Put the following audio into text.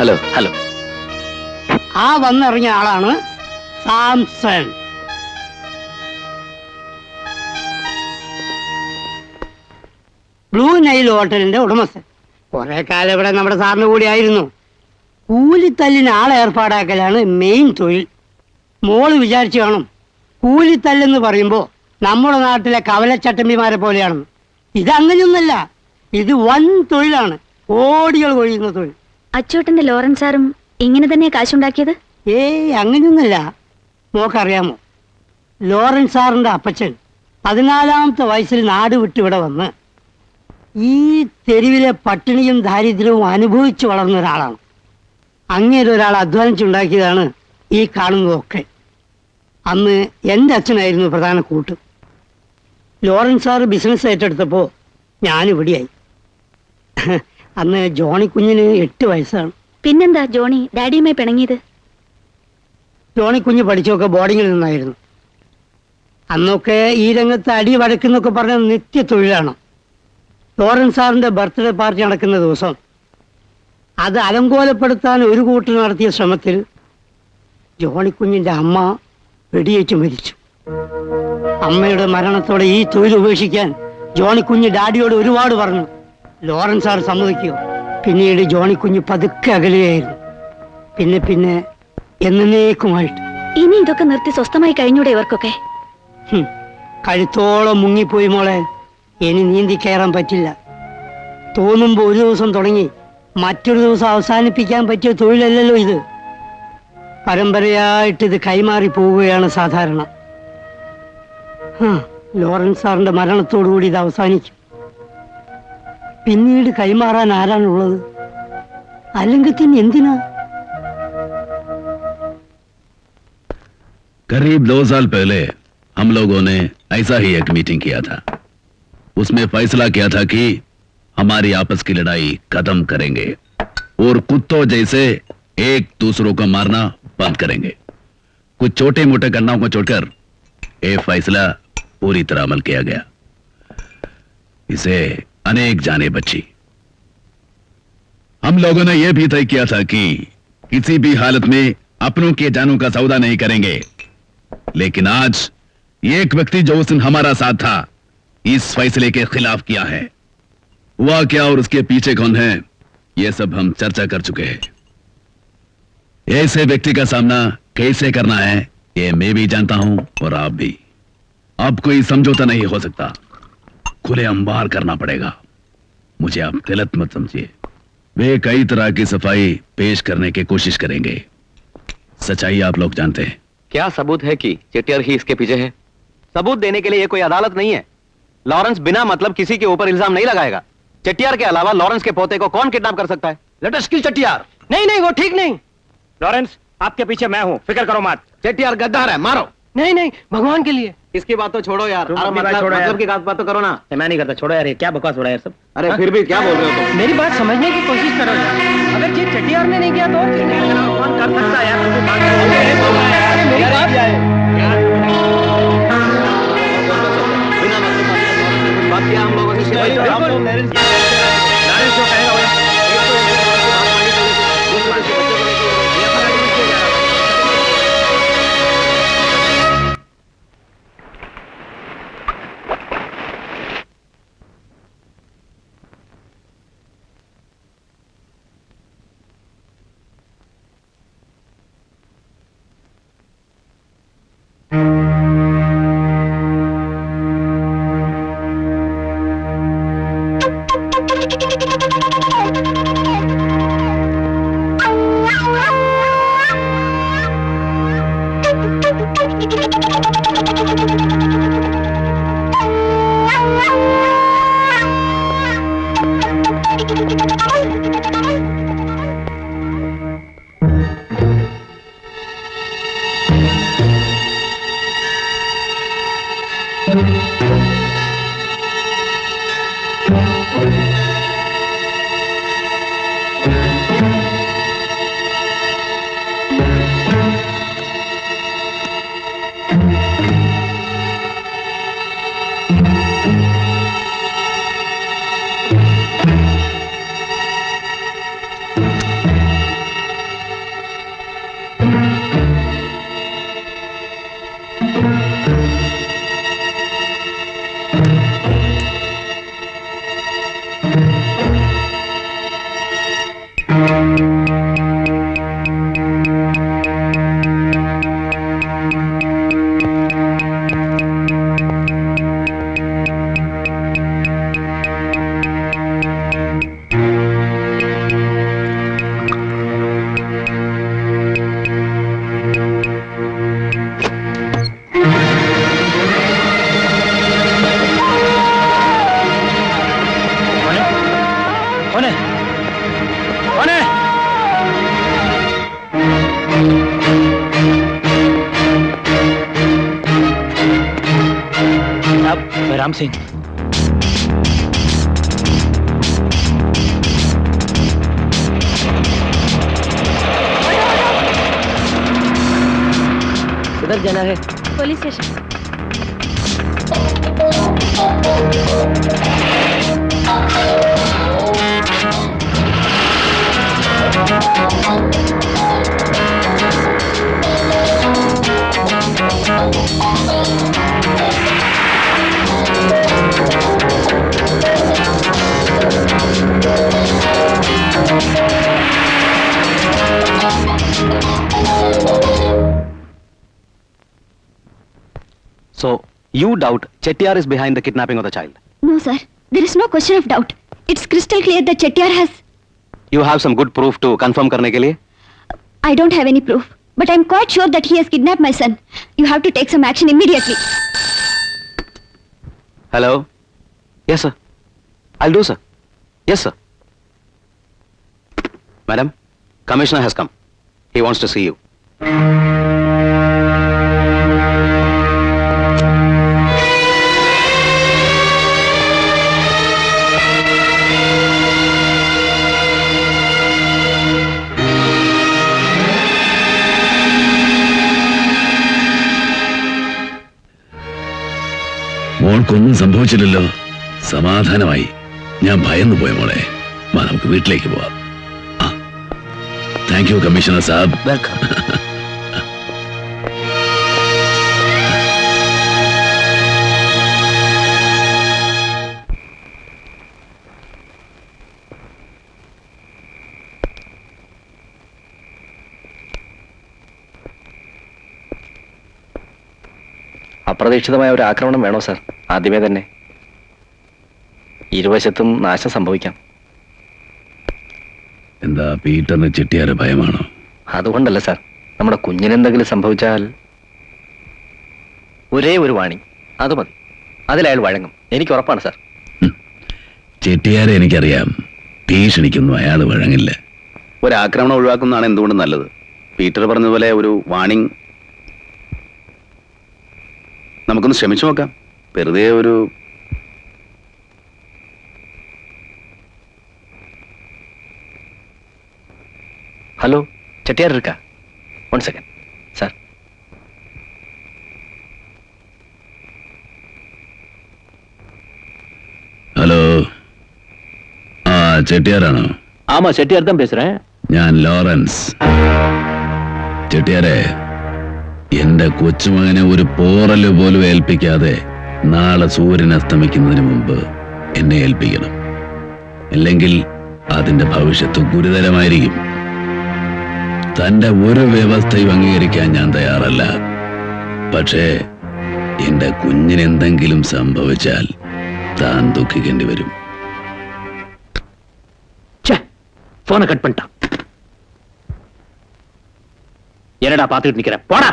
Hello hello ആ വന്നിറങ്ങിയ ആളാണ് Samson. Blue Nile ഹോട്ടലിന്റെ ഉടമസ്ഥൻ. കുറെ കാലം ഇവിടെ നമ്മുടെ സാറിന് കൂടി ആയിരുന്നു. കൂലിത്തല്ലിന് ആളെ ഏർപ്പാടാക്കലാണ് മെയിൻ തൊഴിൽ. മോൾ വിചാരിച്ചു കാണും. കൂലിത്തല്ലെന്ന് പറയുമ്പോൾ നമ്മുടെ നാട്ടിലെ കവലച്ചട്ടമ്പിമാരെ ഇത് ഇതങ്ങനെയൊന്നല്ല. ഇത് വൻ തൊഴിലാണ്. കോടികൾ കൊഴിയുന്ന തൊഴിൽ. അച്ചോട്ടന്റെ ലോറൻസ് സാറും ഇങ്ങനെ തന്നെ കാശുണ്ടാക്കിയത്? ഏയ് അങ്ങനെയൊന്നുമല്ല. നോക്കറിയാമോ ലോറൻസ് സാറിന്റെ അപ്പച്ചൻ പതിനാലാമത്തെ വയസ്സിൽ നാട് വിട്ടിവിടെ വന്ന് ഈ തെരുവിലെ പട്ടിണിയും ദാരിദ്ര്യവും അനുഭവിച്ചു വളർന്ന ഒരാളാണ്. അങ്ങേരെ ഒരാൾ അധ്വാനിച്ചുണ്ടാക്കിയതാണ് ഈ കാണുന്നതൊക്കെ. അന്ന് എന്റെ അച്ഛനായിരുന്നു പ്രധാന കൂട്ട്. ലോറൻസ് സാറ് ബിസിനസ് ഏറ്റെടുത്തപ്പോൾ ഞാനിവിടെയായി. അന്ന് ജോണി കുഞ്ഞിന് എട്ട് വയസ്സാണ്. പിന്നെന്താ ജോണി? ഡാഡിയുമായി പിണങ്ങിയത്? ജോണി കുഞ്ഞ് പഠിച്ചൊക്കെ ബോർഡിങ്ങിൽ നിന്നായിരുന്നു. അന്നൊക്കെ ഈ രംഗത്ത് അടി വടക്കുന്നൊക്കെ പറഞ്ഞ നിത്യ തൊഴിലാണ് ലോറൻസ് സാറിന്റെ ബർത്ത്ഡേ പാർട്ടി നടക്കുന്ന ദിവസം അത് അലങ്കോലപ്പെടുത്താൻ ഒരു കൂട്ടർ നടത്തിയ ശ്രമത്തിൽ ജോണിക്കുഞ്ഞിന്റെ അമ്മ വെടിയേറ്റ് മരിച്ചു. അമ്മയുടെ മരണത്തോടെ ഈ തൊഴിൽ ഉപേക്ഷിക്കാൻ ജോണിക്കുഞ്ഞ് ഡാഡിയോട് ഒരുപാട് പറഞ്ഞു. ലോറൻസ് സാർ സമ്മതിക്കൂ? പിന്നീട് ജോണി ജോണിക്കുഞ്ഞ് പതുക്കെ അകലുകയായിരുന്നു. പിന്നെ പിന്നെ എന്നേക്കുമായിട്ട്. ഇനി ഇതൊക്കെ നിർത്തി സ്വസ്ഥമായി കഴിഞ്ഞൂടെ ഇവർക്കൊക്കെ? കഴുത്തോളം മുങ്ങിപ്പോയി മോളെ. ഇനി നീന്തി കയറാൻ പറ്റില്ല. തോന്നുമ്പോ ഒരു ദിവസം തുടങ്ങി മറ്റൊരു ദിവസം അവസാനിപ്പിക്കാൻ പറ്റിയ തൊഴിലല്ലല്ലോ ഇത്. പരമ്പരയായിട്ട് ഇത് കൈമാറി പോവുകയാണ് സാധാരണ. ലോറൻസ് സാറിന്റെ മരണത്തോടുകൂടി ഇത് അവസാനിക്കും. പിന്നീട് കൈമാറാൻ ആരാണുള്ളത് അല്ലെങ്കിൽ തന്നെ എന്തിനാ करीब दो साल पहले हम लोगों ने ऐसा ही एक मीटिंग किया था उसमें फैसला किया था कि हमारी आपस की लड़ाई खत्म करेंगे और कुत्तों जैसे एक दूसरों को मारना बंद करेंगे कुछ छोटे मोटे घटनाओं को छोड़कर ये फैसला पूरी तरह अमल किया गया इसे अनेक जाने बची। हम लोगों ने यह भी तय किया था कि किसी भी हालत में अपनों के जानों का सौदा नहीं करेंगे। लेकिन आज एक व्यक्ति जो उस दिन हमारा साथ था, इस फैसले के खिलाफ किया है। हुआ क्या और उसके पीछे कौन है यह सब हम चर्चा कर चुके हैं। ऐसे व्यक्ति का सामना कैसे करना है, ये मैं भी जानता हूँ और आप भी। अब कोई समझौता नहीं हो सकता। खुले अंबार करना पड़ेगा। मुझे आप गलत मत समझिए। वे कई तरह की सफ़ाई पेश करने की कोशिश करेंगे। सच्चाई आप लोग जानते हैं। क्या सबूत है कि चेटियर ही इसके पीछे है? सबूत देने के लिए ये कोई अदालत नहीं है। लॉरेंस बिना मतलब किसी के ऊपर इल्ज़ाम नहीं लगाएगा। चेटियार के अलावा लॉरेंस के पोते को कौन किडनैप कर सकता है? लेट अस किल चेटियार नहीं नहीं वो ठीक नहीं। लॉरेंस आपके पीछे मैं हूँ। फ़िक्र करो मत। चेटियार गद्दार है मारो। नहीं नहीं भगवान के लिए। इसकी बात तो छोड़ो यार। मतलब, यार। मतलब की बात बात तो करो ना। मैं नहीं करता छोड़ो यार ये क्या बकवास हो रहा है यार सब? अरे फिर भी क्या बोल रहे हो तुम? मेरी बात समझने की कोशिश करो यार। अगर ये चटियार ने नहीं किया तो कौन कर सकता यार। मेरी बात बात किया हम लोगों ने Música राम सिंह। किधर जाना है? Police station. So, you doubt Chettiar is behind the kidnapping of the child? No, sir. There is no question of doubt. It's crystal clear that Chettiar has... You have some good proof to confirm karne ke liye? I don't have any proof. But I'm quite sure that he has kidnapped my son. You have to take some action immediately. Hello? Yes, sir. I'll do, sir. Yes, sir. Madam, Commissioner has come. He wants to see you. മോൾക്കൊന്നും സംഭവിച്ചില്ലല്ലോ. സമാധാനമായി. ഞാൻ ഭയന്നു പോയ മോളെ. വാ നമുക്ക് വീട്ടിലേക്ക് പോവാം. താങ്ക് യു കമ്മീഷണർ സാബ്. വെൽക്കം അപ്രതീക്ഷിതമായ ഒരു ആക്രമണം വേണോ സാർ? ആദ്യമേ തന്നെ. ഇരുവശത്തും നാശം സംഭവിക്കാം. എന്താ പീറ്ററിന് ചിട്ടിയാരെ ഭയമാണോ? അതുകൊണ്ടല്ല സാർ. നമ്മുടെ കുഞ്ഞിനെന്തെങ്കിലും സംഭവിച്ചാൽ ഒരേ ഒരു വാണി. അത് മതി. അതിലയാൾ വഴങ്ങും. എനിക്ക് ഉറപ്പാണ് സാർ. ചെട്ടിയാരെ എനിക്കറിയാം. ഭീഷണിക്കൊന്നും. അയാൾ വഴങ്ങില്ല. ഒരു ആക്രമണം ഒഴിവാക്കുന്നതാണ് എന്തുകൊണ്ടും നല്ലത്? പീറ്റർ പറഞ്ഞതുപോലെ ഒരു വാണിംഗ് നമുക്കൊന്ന് ശ്രമിച്ചു നോക്കാം വെറുതെ ഒരു ഹലോ ചെട്ടിയാർ ഇരിക്ക വൺ സെക്കൻഡ് സാർ ഹലോ ആ ചെട്ടിയാരാണോ ஆமா செட்டியார் தான் பேசுறேன் ഞാൻ ലോറൻസ് ചെട്ടിയാരെ എന്റെ കൊച്ചുമകനെ ഒരു പോറല് പോലും ഏൽപ്പിക്കാതെ നാളെ സൂര്യൻ അസ്തമിക്കുന്നതിന് മുമ്പ് എന്നെ ഏൽപ്പിക്കണം അല്ലെങ്കിൽ അതിന്റെ ഭവിഷ്യത്ത് ഗുരുതരമായിരിക്കും തന്റെ ഒരു വ്യവസ്ഥയും അംഗീകരിക്കാൻ ഞാൻ തയ്യാറല്ല പക്ഷേ എന്റെ കുഞ്ഞിനെന്തെങ്കിലും സംഭവിച്ചാൽ താൻ ദുഃഖിക്കേണ്ടി വരും ச்சே போனை கட் பண்ணிட்டான் என்னடா பாத்துக்கிட்டு நிக்கிற போடா